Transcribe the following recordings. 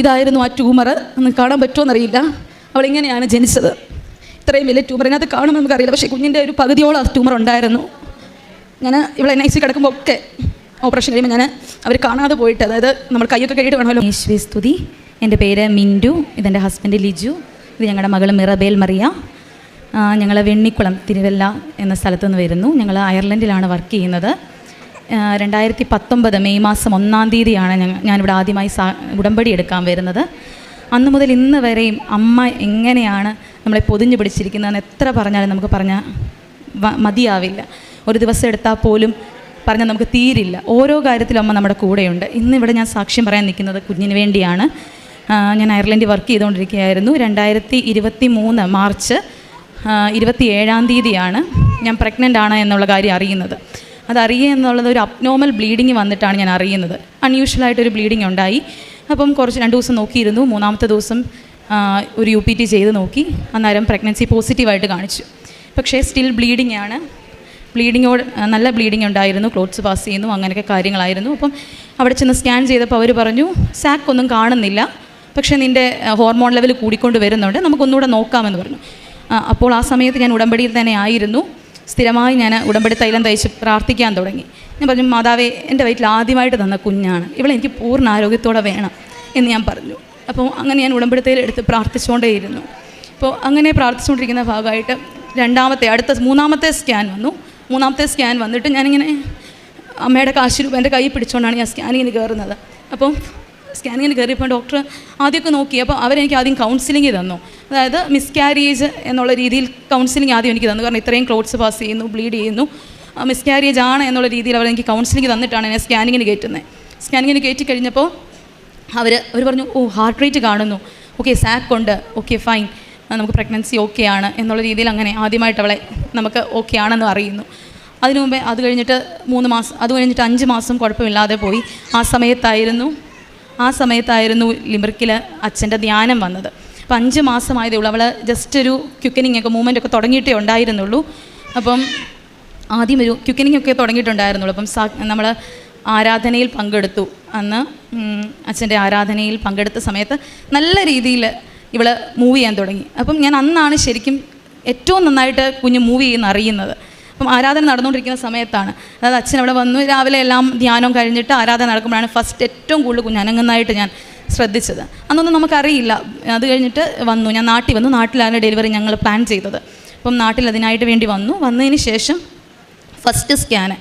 ഇതായിരുന്നു ആ ട്യൂമർ ഒന്ന് കാണാൻ പറ്റുമെന്നറിയില്ല അവളിങ്ങനെയാണ് ജനിച്ചത്. ഇത്രയും വലിയ ട്യൂമർ. ഇതിനകത്ത് കാണുമ്പോൾ നമുക്കറിയില്ല പക്ഷേ കുഞ്ഞിന്റെ ഒരു പകുതിയോളം ആ ട്യൂമർ ഉണ്ടായിരുന്നു. ഞാൻ ഇവിടെ എൻ ഐ സി കിടക്കുമ്പോൾ ഒക്കെ ഓപ്പറേഷൻ കഴിയുമ്പോൾ ഞാൻ അവർ കാണാതെ പോയിട്ട് അതായത് നമ്മൾ കൈയൊക്കെ കഴിയിട്ട് വേണമല്ലോ. യേശുവി സ്തുതി. എന്റെ പേര് മിന്റു ഇതെന്റെ ഹസ്ബൻഡ് ലിജു. ഇത് ഞങ്ങളുടെ മകൾ മിറബേൽ മറിയ. ഞങ്ങൾ വെണ്ണിക്കുളം തിരുവല്ല എന്ന സ്ഥലത്തു നിന്ന് വരുന്നു. ഞങ്ങൾ അയർലൻഡിലാണ് വർക്ക് ചെയ്യുന്നത്. രണ്ടായിരത്തി പത്തൊമ്പത് മെയ് മാസം ഒന്നാം തീയതിയാണ് ഞാനിവിടെ ആദ്യമായി സാ ഉടമ്പടി എടുക്കാൻ വരുന്നത്. അന്ന് മുതൽ ഇന്ന് വരെയും അമ്മ എങ്ങനെയാണ് നമ്മളെ പൊതിഞ്ഞു പിടിച്ചിരിക്കുന്നതെന്ന് എത്ര പറഞ്ഞാലും നമുക്ക് പറഞ്ഞാൽ മതിയാവില്ല. ഒരു ദിവസം എടുത്താൽ പോലും പറഞ്ഞാൽ നമുക്ക് തീരില്ല. ഓരോ കാര്യത്തിലും അമ്മ നമ്മുടെ കൂടെയുണ്ട്. ഇന്നിവിടെ ഞാൻ സാക്ഷ്യം പറയാൻ നിൽക്കുന്നത് കുഞ്ഞിന് വേണ്ടിയാണ്. ഞാൻ അയർലൻഡിൽ വർക്ക് ചെയ്തുകൊണ്ടിരിക്കുകയായിരുന്നു. രണ്ടായിരത്തി ഇരുപത്തി മൂന്ന് മാർച്ച് ഇരുപത്തി ഏഴാം തീയതിയാണ് ഞാൻ പ്രഗ്നന്റ് ആണ് എന്നുള്ള കാര്യം അറിയുന്നത്. അത് അറിയുക എന്നുള്ളത് ഒരു അബ്നോമൽ ബ്ലീഡിങ് വന്നിട്ടാണ് ഞാൻ അറിയുന്നത്. അൺയൂഷ്വലായിട്ടൊരു ബ്ലീഡിങ് ഉണ്ടായി. അപ്പം കുറച്ച് രണ്ട് ദിവസം നോക്കിയിരുന്നു. മൂന്നാമത്തെ ദിവസം ഒരു യു പി ടി ചെയ്ത് നോക്കി. അന്നേരം പ്രഗ്നൻസി പോസിറ്റീവായിട്ട് കാണിച്ചു. പക്ഷേ സ്റ്റിൽ ബ്ലീഡിംഗ് ആണ്. ബ്ലീഡിങ്ങോട് നല്ല ബ്ലീഡിംഗ് ഉണ്ടായിരുന്നു. ക്ലോത്ത്സ് പാസ് ചെയ്യുന്നു. അങ്ങനെയൊക്കെ കാര്യങ്ങളായിരുന്നു. അപ്പം അവിടെ ചെന്ന് സ്കാൻ ചെയ്തപ്പോൾ അവർ പറഞ്ഞു സാക്ക് ഒന്നും കാണുന്നില്ല. പക്ഷേ നിന്റെ ഹോർമോൺ ലെവൽ കൂടിക്കൊണ്ട് വരുന്നുണ്ട്. നമുക്കൊന്നുകൂടെ നോക്കാമെന്ന് പറഞ്ഞു. അപ്പോൾ ആ സമയത്ത് ഞാൻ ഉടമ്പടിയിൽ തന്നെ ആയിരുന്നു. സ്ഥിരമായി ഞാൻ ഉടമ്പടി തൈലം തയ്ച്ച് പ്രാർത്ഥിക്കാൻ തുടങ്ങി. ഞാൻ പറഞ്ഞു മാതാവേ എന്റെ വയറ്റിൽ ആദ്യമായിട്ട് തന്ന കുഞ്ഞാണ്. ഇവളെനിക്ക് പൂർണ ആരോഗ്യത്തോടെ വേണം എന്ന് ഞാൻ പറഞ്ഞു. അപ്പോൾ അങ്ങനെ ഞാൻ ഉടമ്പടി തൈലം എടുത്ത് പ്രാർത്ഥിച്ചുകൊണ്ടേയിരുന്നു. അപ്പോൾ അങ്ങനെ പ്രാർത്ഥിച്ചുകൊണ്ടിരിക്കുന്ന ഭാഗമായിട്ട് രണ്ടാമത്തെ അടുത്ത മൂന്നാമത്തെ സ്കാൻ വന്നു. മൂന്നാമത്തെ സ്കാൻ വന്നിട്ട് ഞാനിങ്ങനെ അമ്മയുടെ കാശ് രൂപ എന്റെ കൈ പിടിച്ചുകൊണ്ടാണ് ഞാൻ സ്കാനിങ്ങിന് കയറുന്നത്. അപ്പം സ്കാനിങ്ങിന് കയറിയപ്പോൾ ഡോക്ടർ ആദ്യമൊക്കെ നോക്കി. അപ്പോൾ അവരെനിക്ക് ആദ്യം കൗൺസിലിംഗ് തന്നു. അതായത് മിസ്കാരിയേജ് എന്നുള്ള രീതിയിൽ കൗൺസിലിംഗ് ആദ്യം എനിക്ക് തന്നു. കാരണം ഇത്രയും ക്ലോട്ട്സ് പാസ് ചെയ്യുന്നു ബ്ലീഡ് ചെയ്യുന്നു. മിസ്കാരിയേജ് ആണ് എന്നുള്ള രീതിയിൽ അവരെനിക്ക് കൗൺസിലിംഗ് തന്നിട്ടാണ് എന്നെ സ്കാനിങ്ങിന് കയറ്റുന്നത് സ്കാനിങ്ങിന് കയറ്റി കഴിഞ്ഞപ്പോൾ അവർ അവർ പറഞ്ഞു ഓ ഹാർട്ട് റേറ്റ് കാണുന്നു. ഓക്കെ സാക്ക് ഉണ്ട്. ഓക്കെ ഫൈൻ നമുക്ക് പ്രഗ്നൻസി ഓക്കെ ആണ്. എന്നുള്ള രീതിയിൽ അങ്ങനെ ആദ്യമായിട്ട് അവളെ നമുക്ക് ഓക്കെ ആണെന്ന് അറിയുന്നു. അതിനു മുമ്പേ അത് കഴിഞ്ഞിട്ട് മൂന്ന് മാസം അത് കഴിഞ്ഞിട്ട് അഞ്ച് മാസം കുഴപ്പമില്ലാതെ പോയി. ആ സമയത്തായിരുന്നു ആ സമയത്തായിരുന്നു ലിമറിക്കിൽ അച്ഛന്റെ ധ്യാനം വന്നത്. അപ്പം അഞ്ച് മാസമായതേ ഉള്ളൂ അവൾ ജസ്റ്റ് ഒരു ക്യുക്കനിങ് ഒക്കെ മൂവ്മെന്റ് ഒക്കെ തുടങ്ങിയിട്ടേ ഉണ്ടായിരുന്നുള്ളൂ. അപ്പം ആദ്യം ഒരു ക്യുക്കനിങ് ഒക്കെ തുടങ്ങിയിട്ടുണ്ടായിരുന്നുള്ളൂ. അപ്പം നമ്മൾ ആരാധനയിൽ പങ്കെടുത്തു. അന്ന് അച്ഛന്റെ ആരാധനയിൽ പങ്കെടുത്ത സമയത്ത് നല്ല രീതിയിൽ ഇവൾ മൂവ് ചെയ്യാൻ തുടങ്ങി. അപ്പം ഞാൻ അന്നാണ് ശരിക്കും ഏറ്റവും നന്നായിട്ട് കുഞ്ഞ് മൂവ് ചെയ്യുന്ന അറിയുന്നത് അപ്പം ആരാധന നടന്നുകൊണ്ടിരിക്കുന്ന സമയത്താണ്. അതായത് അച്ഛൻ അവിടെ വന്നു. രാവിലെ എല്ലാം ധ്യാനം കഴിഞ്ഞിട്ട് ആരാധന നടക്കുമ്പോഴാണ് ഫസ്റ്റ് ഏറ്റവും കൂടുതൽ കുഞ്ഞനങ്ങുന്നതായിട്ട് ഞാൻ ശ്രദ്ധിച്ചത്. അന്നൊന്നും നമുക്കറിയില്ല. അത് കഴിഞ്ഞിട്ട് വന്നു. ഞാൻ നാട്ടിൽ വന്നു. നാട്ടിലാണ് ഡെലിവറി ഞങ്ങൾ പ്ലാൻ ചെയ്തത്. അപ്പം നാട്ടിൽ അതിനായിട്ട് വേണ്ടി വന്നു. വന്നതിന് ശേഷം ഫസ്റ്റ് സ്കാന്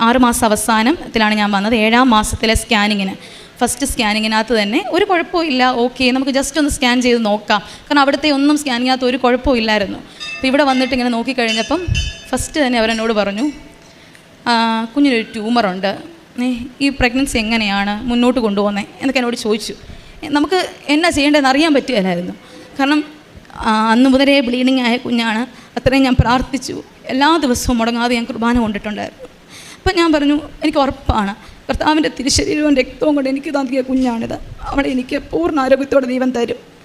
ആറുമാസം അവസാനത്തിലാണ് ഞാൻ വന്നത്. ഏഴാം മാസത്തിലെ സ്കാനിങ്ങിന് ഫസ്റ്റ് സ്കാനിങ്ങിനകത്ത് തന്നെ ഒരു കുഴപ്പമില്ല ഓക്കെ നമുക്ക് ജസ്റ്റ് ഒന്ന് സ്കാൻ ചെയ്ത് നോക്കാം. കാരണം അവിടുത്തെ ഒന്നും സ്കാനിങ്ങിനകത്ത് ഒരു കുഴപ്പമില്ലായിരുന്നു അപ്പോൾ ഇവിടെ വന്നിട്ട് ഇങ്ങനെ നോക്കിക്കഴിഞ്ഞപ്പം ഫസ്റ്റ് തന്നെ അവരെന്നോട് പറഞ്ഞു "ആ, കുഞ്ഞിനൊരു ട്യൂമറുണ്ട്. ഈ പ്രഗ്നൻസി എങ്ങനെയാണ് മുന്നോട്ട് കൊണ്ടുപോകുന്നത് എന്നൊക്കെ എന്നോട് ചോദിച്ചു. നമുക്ക് എന്നാ ചെയ്യേണ്ടതെന്ന് അറിയാൻ പറ്റുകയില്ലായിരുന്നു. കാരണം അന്ന് മുതലേ ബ്ലീഡിങ് ആയ കുഞ്ഞാണ്. അത്രയും ഞാൻ പ്രാർത്ഥിച്ചു. എല്ലാ ദിവസവും മുടങ്ങാതെ ഞാൻ കുർബാന കൊണ്ടിട്ടുണ്ടായിരുന്നു. അപ്പം ഞാൻ പറഞ്ഞു എനിക്ക് ഉറപ്പാണ്. കർത്താവിന്റെ തിരുശരീരവും രക്തവും കൊണ്ട് എനിക്ക് നൽകിയ കുഞ്ഞാണിത്. അവിടെ എനിക്ക് പൂർണ ആരോഗ്യത്തോടെ ദൈവം തരും.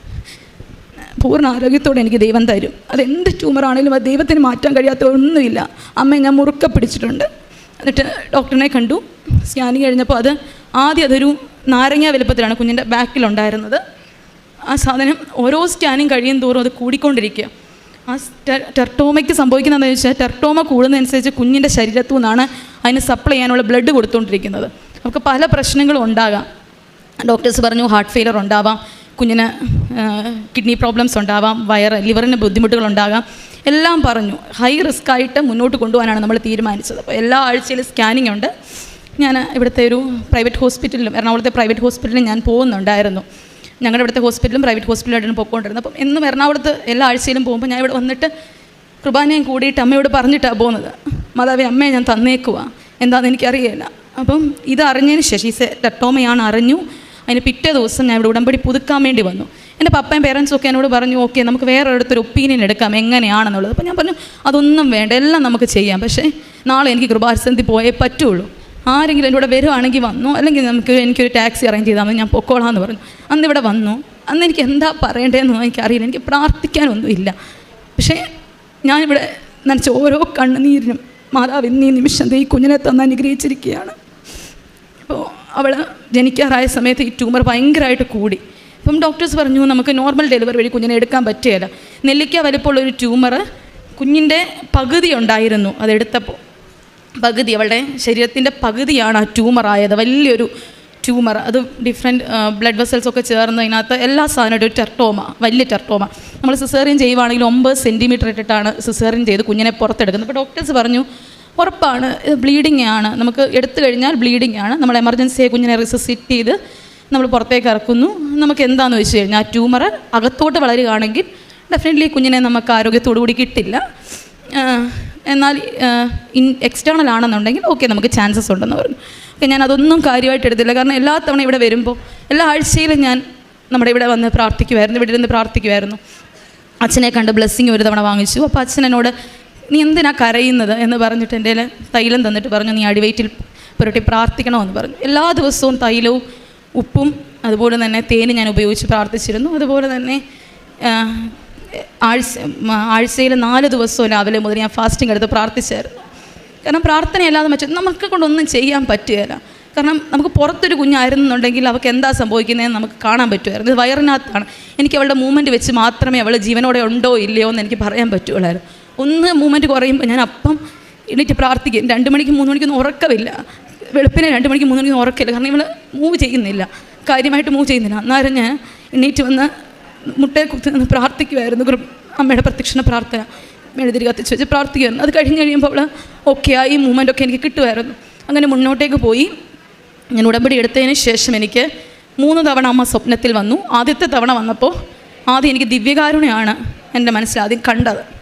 പൂർണ ആരോഗ്യത്തോടെ എനിക്ക് ദൈവം തരും. അതെന്ത് ട്യൂമറാണെങ്കിലും അത് ദൈവത്തിന് മാറ്റാൻ കഴിയാത്ത ഒന്നുമില്ല. അമ്മ ഞാൻ മുറുക്ക പിടിച്ചിട്ടുണ്ട്. എന്നിട്ട് ഡോക്ടറിനെ കണ്ടു. സ്കാനിങ് കഴിഞ്ഞപ്പോൾ അത് ആദ്യം അതൊരു നാരങ്ങ വലുപ്പത്തിലാണ് കുഞ്ഞിന്റെ ബാക്കിലുണ്ടായിരുന്നത്. ആ സാധനം ഓരോ സ്കാനിങ് കഴിയും തോറും അത് കൂടിക്കൊണ്ടിരിക്കുക. ആ ടെർട്ടോമയ്ക്ക് സംഭവിക്കുന്നതെന്ന് വെച്ചാൽ ടെർട്ടോമ കൂടുന്നതനുസരിച്ച് കുഞ്ഞിന്റെ ശരീരത്തു നിന്നാണ് അതിന് സപ്ലൈ ചെയ്യാനുള്ള ബ്ലഡ് കൊടുത്തുകൊണ്ടിരിക്കുന്നത്. നമുക്ക് പല പ്രശ്നങ്ങളും ഉണ്ടാകാം. ഡോക്ടേഴ്സ് പറഞ്ഞു ഹാർട്ട് ഫെയിലർ ഉണ്ടാവാം. കുഞ്ഞിന് കിഡ്നി പ്രോബ്ലംസ് ഉണ്ടാവാം വയറ് ലിവറിന് ബുദ്ധിമുട്ടുകൾ ഉണ്ടാകാം എല്ലാം പറഞ്ഞു. ഹൈ റിസ്ക് ആയിട്ട് മുന്നോട്ട് കൊണ്ടുപോകാനാണ് നമ്മൾ തീരുമാനിച്ചത്. അപ്പോൾ എല്ലാ ആഴ്ചയിലും സ്കാനിങ് ഉണ്ട്. ഞാൻ ഇവിടുത്തെ ഒരു പ്രൈവറ്റ് ഹോസ്പിറ്റലിലും എറണാകുളത്തെ പ്രൈവറ്റ് ഹോസ്പിറ്റലിലും ഞാൻ പോകുന്നുണ്ടായിരുന്നു. ഞങ്ങളുടെ ഇവിടുത്തെ ഹോസ്പിറ്റലും പ്രൈവറ്റ് ഹോസ്പിറ്റലായിട്ടാണ് പോയിക്കൊണ്ടിരുന്നത്. അപ്പം എന്നും എറണാകുളത്ത് എല്ലാ ആഴ്ചയിലും പോകുമ്പോൾ ഞാൻ ഇവിടെ വന്നിട്ട് കുർബാനയും കൂടിയിട്ട് അമ്മയോട് പറഞ്ഞിട്ടാണ് പോകുന്നത്. മാതാവേ അമ്മയെ ഞാൻ തന്നേക്കുവാ. എന്താണെന്ന് എനിക്കറിയില്ല അപ്പം ഇത് അറിഞ്ഞതിന് ശേഷം ഈ ടെട്ടോമയാണ് അറിഞ്ഞു. അതിന് പിറ്റേ ദിവസം ഞാൻ ഇവിടെ ഉടമ്പടി പുതുക്കാൻ വേണ്ടി വന്നു. എന്റെ പപ്പയും പേരൻസും ഒക്കെ എന്നോട് പറഞ്ഞു ഓക്കെ നമുക്ക് വേറെ ഒരിടത്തൊരു ഒപ്പീനിയൻ എടുക്കാം എങ്ങനെയാണെന്നുള്ളത്. അപ്പോൾ ഞാൻ പറഞ്ഞു അതൊന്നും വേണ്ട എല്ലാം നമുക്ക് ചെയ്യാം. പക്ഷേ നാളെ എനിക്ക് കൃപാസനത്തിൽ പോയേ പറ്റുള്ളൂ. ആരെങ്കിലും എന്റെ കൂടെ വരുവാണെങ്കിൽ വന്നു അല്ലെങ്കിൽ നമുക്ക് എനിക്കൊരു ടാക്സി അറേഞ്ച് ചെയ്താൽ മതി ഞാൻ പൊക്കോളാം എന്ന് പറഞ്ഞു. അന്ന് ഇവിടെ വന്നു. അന്ന് എനിക്ക് എന്താ പറയേണ്ടതെന്നൊന്നും എനിക്കറിയില്ല. എനിക്ക് പ്രാർത്ഥിക്കാനൊന്നുമില്ല പക്ഷേ ഞാനിവിടെ നനച്ച ഓരോ കണ്ണുനീരിനും മാതാവ് ഈ നിമിഷം ഈ കുഞ്ഞിനെ തന്ന് അനുഗ്രഹിച്ചിരിക്കുകയാണ്. അപ്പോൾ അവൾ ജനിക്കാറായ സമയത്ത് ഈ ട്യൂമർ ഭയങ്കരമായിട്ട് കൂടി. അപ്പം ഡോക്ടേഴ്സ് പറഞ്ഞു നമുക്ക് നോർമൽ ഡെലിവറി വഴി കുഞ്ഞിനെ എടുക്കാൻ പറ്റുകയില്ല നെല്ലിക്ക വലിപ്പമുള്ള ഒരു ട്യൂമർ കുഞ്ഞിന്റെ പകുതി ഉണ്ടായിരുന്നു അതെടുത്തപ്പോൾ. പകുതി അവളുടെ ശരീരത്തിന്റെ പകുതിയാണ് ആ ട്യൂമർ ആയത്. വലിയൊരു ട്യൂമർ അത് ഡിഫറെന്റ് ബ്ലഡ് വെസൽസ് ഒക്കെ ചേർന്ന് അതിനകത്ത് എല്ലാ സാധനവും ഒരു ടെർട്ടോമ വലിയ ടെർട്ടോമ നമ്മൾ സിസേറിയൻ ചെയ്യുവാണെങ്കിൽ ഒമ്പത് സെന്റിമീറ്റർ ഇട്ടിട്ടാണ് സിസേറിയൻ ചെയ്ത് കുഞ്ഞിനെ പുറത്തെടുക്കുന്നത്. അപ്പോൾ ഡോക്ടേഴ്സ് പറഞ്ഞു ഉറപ്പാണ് ഇത് ബ്ലീഡിങ് ആണ്. നമുക്ക് എടുത്തു കഴിഞ്ഞാൽ ബ്ലീഡിങ് ആണ്. നമ്മൾ എമർജൻസിയെ കുഞ്ഞിനെ റിസസിറ്റ് ചെയ്ത് നമ്മൾ പുറത്തേക്ക് ഇറക്കുന്നു. നമുക്ക് എന്താണെന്ന് വെച്ച് കഴിഞ്ഞാൽ ആ ട്യൂമർ അകത്തോട്ട് വളരുകയാണെങ്കിൽ ഡെഫിനറ്റ്ലി കുഞ്ഞിനെ നമുക്ക് ആരോഗ്യത്തോടു കൂടി കിട്ടില്ല. എന്നാൽ ഇൻ എക്സ്റ്റേണൽ ആണെന്നുണ്ടെങ്കിൽ ഓക്കെ നമുക്ക് ചാൻസസ് ഉണ്ടെന്ന് പറഞ്ഞു. ഓക്കെ ഞാൻ അതൊന്നും കാര്യമായിട്ട് എടുത്തില്ല. കാരണം എല്ലാ തവണ ഇവിടെ വരുമ്പോൾ എല്ലാ ആഴ്ചയിലും ഞാൻ നമ്മുടെ ഇവിടെ വന്ന് പ്രാർത്ഥിക്കുമായിരുന്നു ഇവിടെ ഇരുന്ന് പ്രാർത്ഥിക്കുമായിരുന്നു അച്ഛനെ കണ്ട് ബ്ലെസ്സിങ് ഒരു തവണ വാങ്ങിച്ചു. അപ്പോൾ അച്ഛൻ എന്നോട് നീ എന്തിനാ കരയുന്നത് എന്ന് പറഞ്ഞിട്ട് എന്റെ തൈലം തന്നിട്ട് പറഞ്ഞു നീ അടിവയറ്റിൽ പുരട്ടി പ്രാർത്ഥിക്കണമെന്ന് പറഞ്ഞു. എല്ലാ ദിവസവും തൈലവും ഉപ്പും അതുപോലെ തന്നെ തേന് ഞാൻ ഉപയോഗിച്ച് പ്രാർത്ഥിച്ചിരുന്നു. അതുപോലെ തന്നെ ആഴ്ച ആഴ്ചയിൽ നാല് ദിവസവും രാവിലെ മുതൽ ഞാൻ ഫാസ്റ്റിംഗ് എടുത്ത് പ്രാർത്ഥിച്ചായിരുന്നു. കാരണം പ്രാർത്ഥനയല്ലാതെ മറ്റു നമുക്ക് കൊണ്ടൊന്നും ചെയ്യാൻ പറ്റുകയില്ല. കാരണം നമുക്ക് പുറത്തൊരു കുഞ്ഞായിരുന്നുണ്ടെങ്കിൽ അവൾക്ക് എന്താ സംഭവിക്കുന്നതെന്ന് നമുക്ക് കാണാൻ പറ്റുമായിരുന്നു. ഇത് വയറിനകത്താണ്. എനിക്ക് അവളുടെ മൂവ്മെന്റ് വെച്ച് മാത്രമേ അവൾ ജീവനോടെ ഉണ്ടോ ഇല്ലയോ എന്ന് എനിക്ക് പറയാൻ പറ്റുള്ളായിരുന്നു ഒന്ന് മൂവ്മെന്റ് കുറയുമ്പോൾ ഞാൻ അപ്പം എണീറ്റ് പ്രാർത്ഥിക്കും. രണ്ട് മണിക്ക് മൂന്ന് മണിക്കൊന്നും ഉറക്കമില്ല. വെളുപ്പിനെ രണ്ട് മണിക്ക് മൂന്ന് മണിക്കൊന്നും ഉറക്കില്ല കാരണം ഇവൾ മൂവ് ചെയ്യുന്നില്ല. കാര്യമായിട്ട് മൂവ് ചെയ്യുന്നില്ല. അന്നേരം ഞാൻ എണീറ്റ് വന്ന് മുട്ടയെ കുത്തി നിന്ന് പ്രാർത്ഥിക്കുമായിരുന്നു അമ്മയുടെ പ്രത്യക്ഷണ പ്രാർത്ഥന. മെഴുതിരി കത്തിച്ച് വെച്ച് പ്രാർത്ഥിക്കുമായിരുന്നു അത് കഴിഞ്ഞ് കഴിയുമ്പോൾ അവൾ ഓക്കെ ആ ഈ മൂമെന്റ് ഒക്കെ എനിക്ക് കിട്ടുമായിരുന്നു അങ്ങനെ മുന്നോട്ടേക്ക് പോയി. ഞാൻ ഉടമ്പടി എടുത്തതിന് ശേഷം എനിക്ക് മൂന്ന് തവണ അമ്മ സ്വപ്നത്തിൽ വന്നു. ആദ്യത്തെ തവണ വന്നപ്പോൾ ആദ്യം എനിക്ക് ദിവ്യകാരുണ്യമാണ് എന്റെ മനസ്സിൽ ആദ്യം കണ്ടത്.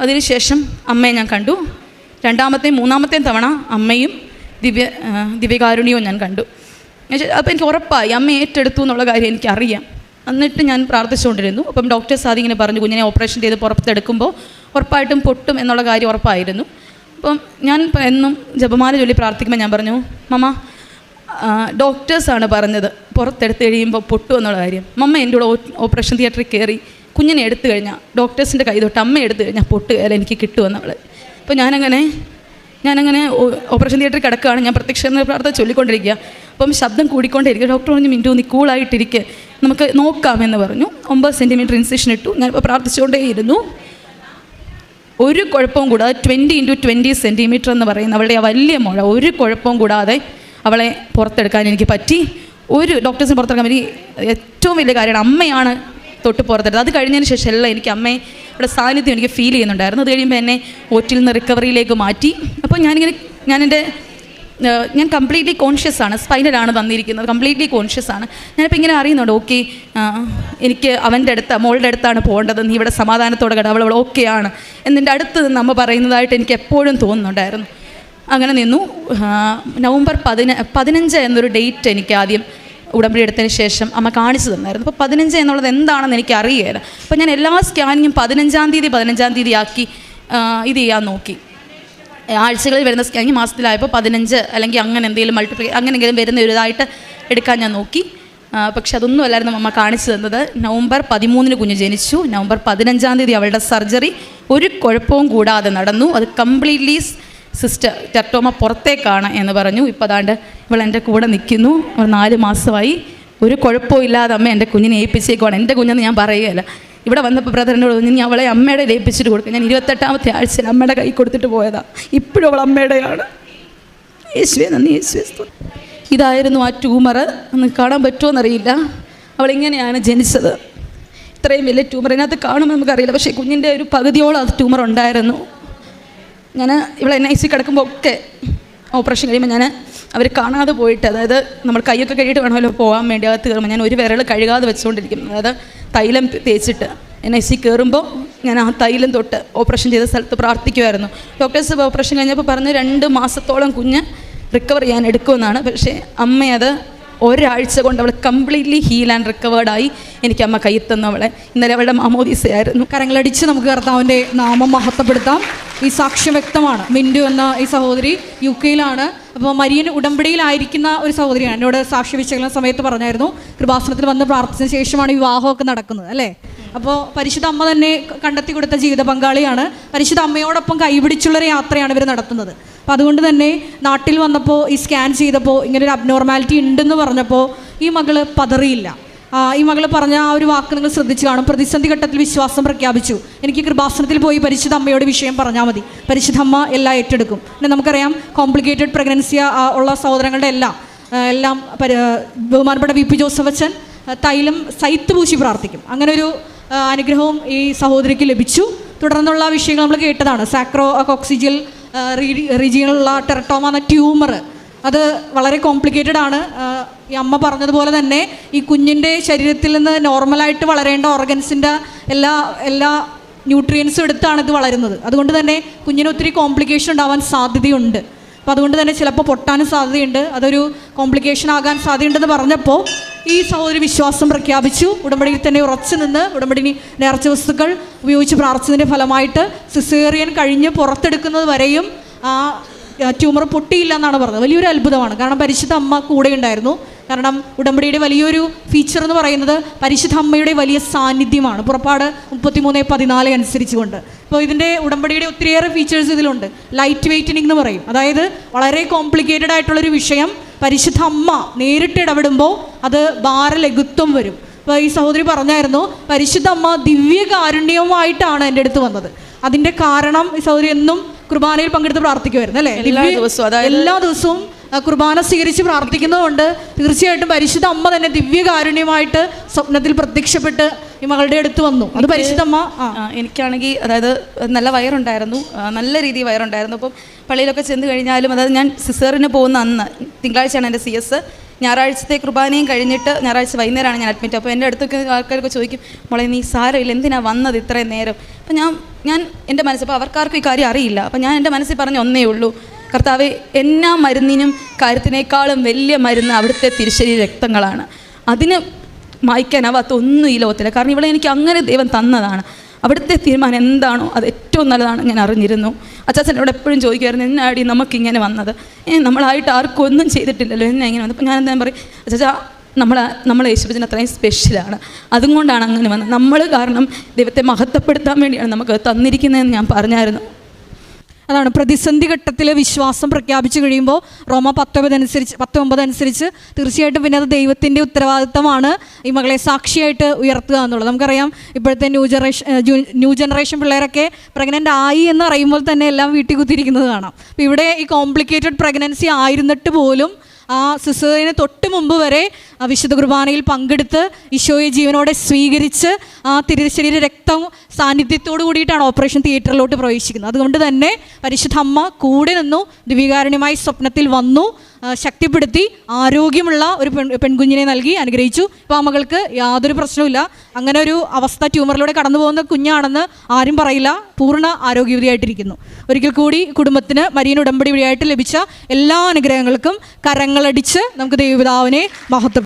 അതിനുശേഷം അമ്മയെ ഞാൻ കണ്ടു. രണ്ടാമത്തെയും മൂന്നാമത്തെയും തവണ അമ്മയും ദിവ്യ ദിവ്യകാരുണ്യവും ഞാൻ കണ്ടു. അപ്പോൾ എനിക്ക് ഉറപ്പായി അമ്മ ഏറ്റെടുത്തു എന്നുള്ള കാര്യം എനിക്കറിയാം. എന്നിട്ട് ഞാൻ പ്രാർത്ഥിച്ചുകൊണ്ടിരുന്നു. അപ്പം ഡോക്ടേഴ്സ് ആദ്യം പറഞ്ഞു കുഞ്ഞിനെ ഓപ്പറേഷൻ ചെയ്ത് പുറത്തെടുക്കുമ്പോൾ ഉറപ്പായിട്ടും പൊട്ടും എന്നുള്ള കാര്യം ഉറപ്പായിരുന്നു. അപ്പം ഞാൻ എന്നും ജപമാല ചൊല്ലി പ്രാർത്ഥിക്കുമ്പോൾ ഞാൻ പറഞ്ഞു മമ്മ ഡോക്ടേഴ്സാണ് പറഞ്ഞത് പുറത്തെടുത്ത് കഴിയുമ്പോൾ പൊട്ടു എന്നുള്ള കാര്യം. മമ്മ എന്റെ കൂടെ ഓപ്പറേഷൻ തിയേറ്ററിൽ കയറി കുഞ്ഞിനെ എടുത്തു കഴിഞ്ഞാൽ ഡോക്ടേഴ്സിന്റെ കൈ തൊട്ട് അമ്മ എടുത്തു കഴിഞ്ഞാൽ പൊട്ട് കയറി എനിക്ക് അവൾ അപ്പോൾ ഞാനങ്ങനെ ഞാനങ്ങനെ ഓപ്പറേഷൻ തിയേറ്ററിൽ കിടക്കുകയാണ്. ഞാൻ പ്രത്യക്ഷ പ്രാർത്ഥന ചൊല്ലിക്കൊണ്ടിരിക്കുക അപ്പം ശബ്ദം കൂടിക്കൊണ്ടിരിക്കുക ഡോക്ടർ പറഞ്ഞു മിന്റു നീ കൂളായിട്ടിരിക്കുക നമുക്ക് നോക്കാമെന്ന് പറഞ്ഞു. ഒമ്പത് സെന്റിമീറ്റർ ഇൻസെഷൻ ഇട്ടു. ഞാനിപ്പോൾ പ്രാർത്ഥിച്ചുകൊണ്ടേയിരുന്നു. ഒരു കുഴപ്പവും കൂടാതെ ട്വന്റി ഇന്റു ട്വന്റി സെന്റിമീറ്റർ എന്ന് പറയുന്ന അവളുടെ ആ വലിയ മുഴ ഒരു കുഴപ്പവും കൂടാതെ അവളെ പുറത്തെടുക്കാൻ എനിക്ക് പറ്റി. ഒരു ഡോക്ടേഴ്സിന് പുറത്തെടുക്കാൻ പറ്റി ഏറ്റവും വലിയ കാര്യമാണ് അമ്മയാണ് തൊട്ട് പുറത്തെടുത്ത് അത് കഴിഞ്ഞതിന് ശേഷം എല്ലാം എനിക്ക് അമ്മയുടെ സാന്നിധ്യം എനിക്ക് ഫീൽ ചെയ്യുന്നുണ്ടായിരുന്നു. അത് കഴിയുമ്പോൾ എന്നെ ഒറ്റിൽ നിന്ന് റിക്കവറിയിലേക്ക് മാറ്റി. അപ്പോൾ ഞാനിങ്ങനെ ഞാൻ എന്റെ ഞാൻ കംപ്ലീറ്റ്ലി കോൺഷ്യസ് ആണ്. സ്പൈനലാണ് വന്നിരിക്കുന്നത്. കംപ്ലീറ്റ്ലി കോൺഷ്യസ് ആണ്. ഞാനിപ്പോൾ ഇങ്ങനെ അറിയുന്നുണ്ട് ഓക്കെ എനിക്ക് അവന്റെ അടുത്ത് മോളുടെ അടുത്താണ് പോകേണ്ടത്. നീ ഇവിടെ സമാധാനത്തോടെ കട അവൾ ഓക്കെ ആണ്. എന്നിന്റെ അടുത്ത് നിന്ന് അമ്മ പറയുന്നതായിട്ട് എനിക്ക് എപ്പോഴും തോന്നുന്നുണ്ടായിരുന്നു. അങ്ങനെ നിന്നു. നവംബർ പതിന പതിനഞ്ച് എന്നൊരു ഡേറ്റ് എനിക്ക് ആദ്യം ഉടമ്പടി എടുത്തതിന് ശേഷം അമ്മ കാണിച്ചു തന്നായിരുന്നു. അപ്പോൾ പതിനഞ്ച് എന്നുള്ളത് എന്താണെന്ന് എനിക്ക് അറിയുകയില്ല അപ്പോൾ ഞാൻ എല്ലാ സ്കാനിങ്ങും പതിനഞ്ചാം തീയതി പതിനഞ്ചാം തീയതി ആക്കി ഇത് ചെയ്യാൻ നോക്കി. ആഴ്ചകളിൽ വരുന്ന സ്കാനിങ് മാസത്തിലായപ്പോൾ പതിനഞ്ച് അല്ലെങ്കിൽ അങ്ങനെ എന്തെങ്കിലും മൾട്ടിപ്ലൈ അങ്ങനെ എന്തെങ്കിലും വരുന്ന ഒരു ഇതായിട്ട് എടുക്കാൻ ഞാൻ നോക്കി. പക്ഷെ അതൊന്നും അല്ലായിരുന്നു അമ്മ കാണിച്ചു തന്നത്. നവംബർ പതിമൂന്നിന് കുഞ്ഞ് ജനിച്ചു. നവംബർ പതിനഞ്ചാം തീയതി അവളുടെ സർജറി. ഒരു കുഴപ്പവും കൂടാതെ നടന്നു. അത് കംപ്ലീറ്റ്ലി സിസ്റ്റർ ടെർട്ടോമ പുറത്തേക്കാണ് എന്ന് പറഞ്ഞു. ഇപ്പോൾ അതാണ്ട് ഇവൾ എന്റെ കൂടെ നിൽക്കുന്നു. നാല് മാസമായി. ഒരു കുഴപ്പവും ഇല്ലാതെ അമ്മ എന്റെ കുഞ്ഞിനെ ഏൽപ്പിച്ചേക്കുവാണ്. എന്റെ കുഞ്ഞെന്ന് ഞാൻ പറയുകയല്ല. ഇവിടെ വന്നപ്പോൾ ബ്രദറിനോട് പറഞ്ഞു ഞാൻ അവളെ അമ്മയുടെ ഏൽപ്പിച്ചിട്ട് കൊടുക്കും. ഞാൻ ഇരുപത്തെട്ടാമത്തെ ആഴ്ചയിൽ അമ്മയുടെ കൈ കൊടുത്തിട്ട് പോയതാണ് ഇപ്പോഴും അവൾ അമ്മയുടെയാണ്. യേശുവേ നന്ദി യേശുവേ. ഇതായിരുന്നു ആ ട്യൂമർ ഒന്ന് കാണാൻ പറ്റുമോയെന്നറിയില്ല അവളിങ്ങനെയാണ് ജനിച്ചത്. ഇത്രയും വലിയ ട്യൂമർ ഇതിനകത്ത് കാണുമ്പോൾ നമുക്കറിയില്ല. പക്ഷേ കുഞ്ഞിന്റെ ഒരു പകുതിയോളം അത് ട്യൂമർ ഉണ്ടായിരുന്നു. ഞാൻ ഇവിടെ എൻ ഐ സി കിടക്കുമ്പോൾ ഒക്കെ ഓപ്പറേഷൻ കഴിയുമ്പോൾ ഞാൻ അവർ കാണാതെ പോയിട്ട് അതായത് നമ്മൾ കൈയൊക്കെ കഴുകിയിട്ട് വേണമല്ലോ പോകാൻ വേണ്ടി അകത്ത് കയറുമ്പോൾ ഞാൻ ഒരു വിരൽ കഴുകാതെ വെച്ചുകൊണ്ടിരിക്കും അതായത് തൈലം തേച്ചിട്ട് എൻ ഐ സി കയറുമ്പോൾ ഞാൻ ആ തൈലം തൊട്ട് ഓപ്പറേഷൻ ചെയ്ത സ്ഥലത്ത് പ്രാർത്ഥിക്കുമായിരുന്നു ഡോക്ടേഴ്സ് ഓപ്പറേഷൻ കഴിഞ്ഞപ്പോൾ പറഞ്ഞു രണ്ട് മാസത്തോളം കുഞ്ഞ് റിക്കവർ ചെയ്യാൻ എടുക്കുമെന്നാണ്. പക്ഷേ അമ്മയത് ഒരാഴ്ച കൊണ്ട് അവൾ കംപ്ലീറ്റ്ലി ഹീൽ ആൻഡ് റിക്കവേർഡായി എനിക്ക് അമ്മ കയ്യിൽ തന്നു അവളെ. ഇന്നലെ അവളുടെ മാമോദീസയായിരുന്നു. കരങ്ങളടിച്ച് നമുക്ക് കർത്താവിന്റെ നാമം മഹത്വപ്പെടുത്താം. ഈ സാക്ഷ്യം വ്യക്തമാണ്. മിൻഡു എന്ന ഈ സഹോദരി യു കെയിലാണ്. അപ്പോൾ മരിയൻ ഉടമ്പടിയിലായിരിക്കുന്ന ഒരു സഹോദരിയാണ്. എന്നോട് സാക്ഷ്യ വിശകലന സമയത്ത് പറഞ്ഞായിരുന്നു. കൃപാസനത്തിൽ വന്ന് പ്രാർത്ഥിച്ച ശേഷമാണ് വിവാഹമൊക്കെ നടക്കുന്നത് അല്ലേ? അപ്പോൾ പരിശുദ്ധ അമ്മ തന്നെ കണ്ടെത്തി കൊടുത്ത ജീവിത പങ്കാളിയാണ്. പരിശുദ്ധ അമ്മയോടൊപ്പം കൈപിടിച്ചുള്ളൊരു യാത്രയാണ് ഇവർ നടത്തുന്നത്. അപ്പോൾ അതുകൊണ്ട് തന്നെ നാട്ടിൽ വന്നപ്പോൾ ഈ സ്കാൻ ചെയ്തപ്പോൾ ഇങ്ങനെ ഒരു അബ്നോർമാലിറ്റി ഉണ്ടെന്ന് പറഞ്ഞപ്പോൾ ഈ മകൾ പതറിയില്ല. ഈ മകൾ പറഞ്ഞ ആ ഒരു വാക്ക് നിങ്ങൾ ശ്രദ്ധിച്ചു കാണും. പ്രതിസന്ധി ഘട്ടത്തിൽ വിശ്വാസം പ്രഖ്യാപിച്ചു. എനിക്ക് കൃപാസനത്തിൽ പോയി പരിശുദ്ധ അമ്മയോട് വിഷയം പറഞ്ഞാൽ മതി. പരിശുദ്ധ അമ്മ എല്ലാം ഏറ്റെടുക്കും. പിന്നെ നമുക്കറിയാം കോംപ്ലിക്കേറ്റഡ് പ്രഗ്നൻസി ഉള്ള സഹോദരങ്ങളുടെ എല്ലാം എല്ലാം ബഹുമാനപ്പെട്ട വി പി ജോസഫ് അച്ഛൻ തൈലം സൈത്ത് പൂശി പ്രാർത്ഥിക്കും. അങ്ങനെ ഒരു അനുഗ്രഹവും ഈ സഹോദരിക്ക് ലഭിച്ചു. തുടർന്നുള്ള വിഷയങ്ങൾ നമ്മൾ കേട്ടതാണ്. സാക്രോ ഓക്സിജൽ റീജിയനിലുള്ള ടെറട്ടോമ എന്ന ട്യൂമർ അത് വളരെ കോംപ്ലിക്കേറ്റഡ് ആണ്. ഈ അമ്മ പറഞ്ഞതുപോലെ തന്നെ ഈ കുഞ്ഞിന്റെ ശരീരത്തിൽ നിന്ന് നോർമലായിട്ട് വളരേണ്ട ഓർഗൻസിന്റെ എല്ലാ എല്ലാ ന്യൂട്രിയൻസും എടുത്താണ് ഇത് വളരുന്നത്. അതുകൊണ്ട് തന്നെ കുഞ്ഞിന് ഒത്തിരി കോംപ്ലിക്കേഷൻ ഉണ്ടാവാൻ സാധ്യതയുണ്ട്. അപ്പോൾ അതുകൊണ്ട് തന്നെ ചിലപ്പോൾ പൊട്ടാനും സാധ്യതയുണ്ട്. അതൊരു കോംപ്ലിക്കേഷൻ ആകാൻ സാധ്യതയുണ്ടെന്ന് പറഞ്ഞപ്പോൾ ഈ സഹോദരി വിശ്വാസം പ്രഖ്യാപിച്ചു. ഉടമ്പടിയിൽ തന്നെ ഉറച്ചു നിന്ന് ഉടമ്പടി നേർച്ച വസ്തുക്കൾ ഉപയോഗിച്ച് പ്രാർത്ഥിച്ചതിന്റെ ഫലമായിട്ട് സിസേറിയൻ കഴിഞ്ഞ് പുറത്തെടുക്കുന്നത് വരെയും ആ ട്യൂമർ പൊട്ടിയില്ല എന്നാണ് പറഞ്ഞത്. വലിയൊരു അത്ഭുതമാണ്. കാരണം പരിശുദ്ധ അമ്മ കൂടെ ഉണ്ടായിരുന്നു കാരണം ഉടമ്പടിയുടെ വലിയൊരു ഫീച്ചർ എന്ന് പറയുന്നത് പരിശുദ്ധ അമ്മയുടെ വലിയ സാന്നിധ്യമാണ്. പുറപ്പാട് മുപ്പത്തിമൂന്ന് പതിനാല് അനുസരിച്ചുകൊണ്ട്. അപ്പോൾ ഇതിന്റെ ഉടമ്പടിയുടെ ഒത്തിരിയേറെ ഫീച്ചേഴ്സ് ഇതിലുണ്ട്. ലൈറ്റ് വെയ്റ്റനിങ് എന്ന് പറയും. അതായത് വളരെ കോംപ്ലിക്കേറ്റഡ് ആയിട്ടുള്ളൊരു വിഷയം പരിശുദ്ധ അമ്മ നേരിട്ട് ഇടപെടുമ്പോൾ അത് ഭാരലഘുത്വം വരും. ഇപ്പോൾ ഈ സഹോദരി പറഞ്ഞായിരുന്നു പരിശുദ്ധ അമ്മ ദിവ്യകാരുണ്യവുമായിട്ടാണ് എന്റെ അടുത്ത് വന്നത്. അതിന്റെ കാരണം ഈ സഹോദരി എന്നും കുർബാനയിൽ പങ്കെടുത്ത് പ്രാർത്ഥിക്കുമായിരുന്നു അല്ലേ? എല്ലാ ദിവസവും, അതായത് എല്ലാ ദിവസവും കുർബാന സ്വീകരിച്ച് പ്രാർത്ഥിക്കുന്നതുകൊണ്ട് തീർച്ചയായിട്ടും പരിശുദ്ധ അമ്മ തന്നെ ദിവ്യകാരുണ്യമായിട്ട് സ്വപ്നത്തിൽ പ്രത്യക്ഷപ്പെട്ട് ഈ മകളുടെ അടുത്ത് വന്നു. അത് പരിശുദ്ധ അമ്മ ആ. ആ, എനിക്കാണെങ്കിൽ അതായത് നല്ല വയറുണ്ടായിരുന്നു. നല്ല രീതിയിൽ വയറുണ്ടായിരുന്നു. അപ്പം പള്ളിയിലൊക്കെ ചെന്ന് കഴിഞ്ഞാലും അതായത് ഞാൻ സിസേറിന് പോകുന്ന അന്ന് തിങ്കളാഴ്ചയാണ് എന്റെ സി എസ്. ഞായറാഴ്ചത്തെ കുർബാനയും കഴിഞ്ഞിട്ട് ഞായറാഴ്ച വൈകുന്നേരമാണ് ഞാൻ അഡ്മിറ്റ്. അപ്പോൾ എന്റെ അടുത്തൊക്കെ ആൾക്കാരൊക്കെ ചോദിക്കും മോളെ നീ സാരമില്ല എന്തിനാ വന്നത് ഇത്രയും നേരം? അപ്പം ഞാൻ ഞാൻ എന്റെ മനസ്സിൽ അപ്പോൾ അവർക്കാർക്കും ഈ കാര്യം അറിയില്ല. അപ്പം ഞാൻ എന്റെ മനസ്സിൽ പറഞ്ഞ ഒന്നേ ഉള്ളൂ. കർത്താവ് എന്നാ മരുന്നിനും കാര്യത്തിനേക്കാളും വലിയ മരുന്ന് അവിടുത്തെ തിരിശരി രക്തങ്ങളാണ്. അതിന് മായ്ക്കാനാവാത്ത ഒന്നും ഈ ലോകത്തില്ല. കാരണം ഇവിടെ എനിക്ക് അങ്ങനെ ദൈവം തന്നതാണ്. അവിടുത്തെ തീരുമാനം എന്താണോ അത് ഏറ്റവും നല്ലതാണ് ഞാൻ അറിഞ്ഞിരുന്നു. അച്ചാച്ചൻ അവിടെ എപ്പോഴും ചോദിക്കുമായിരുന്നു എന്നാടി നമുക്കിങ്ങനെ വന്നത്? ഏ നമ്മളായിട്ട് ആർക്കും ഒന്നും ചെയ്തിട്ടില്ലല്ലോ. എന്നാ ഇങ്ങനെ വന്നത്? അപ്പം ഞാൻ എന്താ പറയും അച്ചാച്ചാ നമ്മൾ നമ്മൾ യേശുഭജൻ അത്രയും സ്പെഷ്യലാണ് അതുകൊണ്ടാണ് അങ്ങനെ വന്നത്. നമ്മൾ കാരണം ദൈവത്തെ മഹത്വപ്പെടുത്താൻ വേണ്ടിയാണ് നമുക്ക് തന്നിരിക്കുന്നതെന്ന് ഞാൻ പറഞ്ഞായിരുന്നു. അതാണ് പ്രതിസന്ധി ഘട്ടത്തിൽ വിശ്വാസം പ്രഖ്യാപിച്ചു കഴിയുമ്പോൾ റോമ പത്തൊമ്പത് അനുസരിച്ച് പത്തൊമ്പത് അനുസരിച്ച് തീർച്ചയായിട്ടും പിന്നെ അത് ദൈവത്തിന്റെ ഉത്തരവാദിത്തമാണ് ഈ മകളെ സാക്ഷിയായിട്ട് ഉയർത്തുക എന്നുള്ളത്. നമുക്കറിയാം ഇപ്പോഴത്തെ ന്യൂ ജനറേഷൻ ന്യൂ ജനറേഷൻ പിള്ളേരൊക്കെ പ്രഗ്നന്റ് ആയി എന്ന് അറിയുമ്പോൾ തന്നെ എല്ലാം വീട്ടിൽ കുത്തിയിരിക്കുന്നത് കാണാം. അപ്പോൾ ഇവിടെ ഈ കോംപ്ലിക്കേറ്റഡ് പ്രഗ്നൻസി ആയിരുന്നിട്ട് പോലും ആ സിസേറിന് തൊട്ട് മുമ്പ് വരെ ആ വിശുദ്ധ കുർബാനയിൽ പങ്കെടുത്ത് ഈശോയെ ജീവനോടെ സ്വീകരിച്ച് ആ തിരുശരീര രക്തം സാന്നിധ്യത്തോടു കൂടിയിട്ടാണ് ഓപ്പറേഷൻ തിയേറ്ററിലോട്ട് പ്രവേശിക്കുന്നത്. അതുകൊണ്ട് തന്നെ പരിശുദ്ധ അമ്മ കൂടെ നിന്നു ദിവ്യകാരുണ്യമായി സ്വപ്നത്തിൽ വന്നു. ശക്തിപ്പെടുത്തി ആരോഗ്യമുള്ള ഒരു പെൺ പെൺകുഞ്ഞിനെ നൽകി അനുഗ്രഹിച്ചു. ഇപ്പോൾ ആ മകൾക്ക് യാതൊരു പ്രശ്നവുമില്ല. അങ്ങനെ ഒരു അവസ്ഥ ട്യൂമറിലൂടെ കടന്നു പോകുന്ന കുഞ്ഞാണെന്ന് ആരും പറയില്ല. പൂർണ ആരോഗ്യവതിയായിട്ടിരിക്കുന്നു. ഒരിക്കൽ കൂടി കുടുംബത്തിന് മരിയൻ ഉടമ്പടി വഴിയായിട്ട് ലഭിച്ച എല്ലാ അനുഗ്രഹങ്ങൾക്കും കരങ്ങളടിച്ച് നമുക്ക് ദൈവപിതാവിനെ മഹത്വം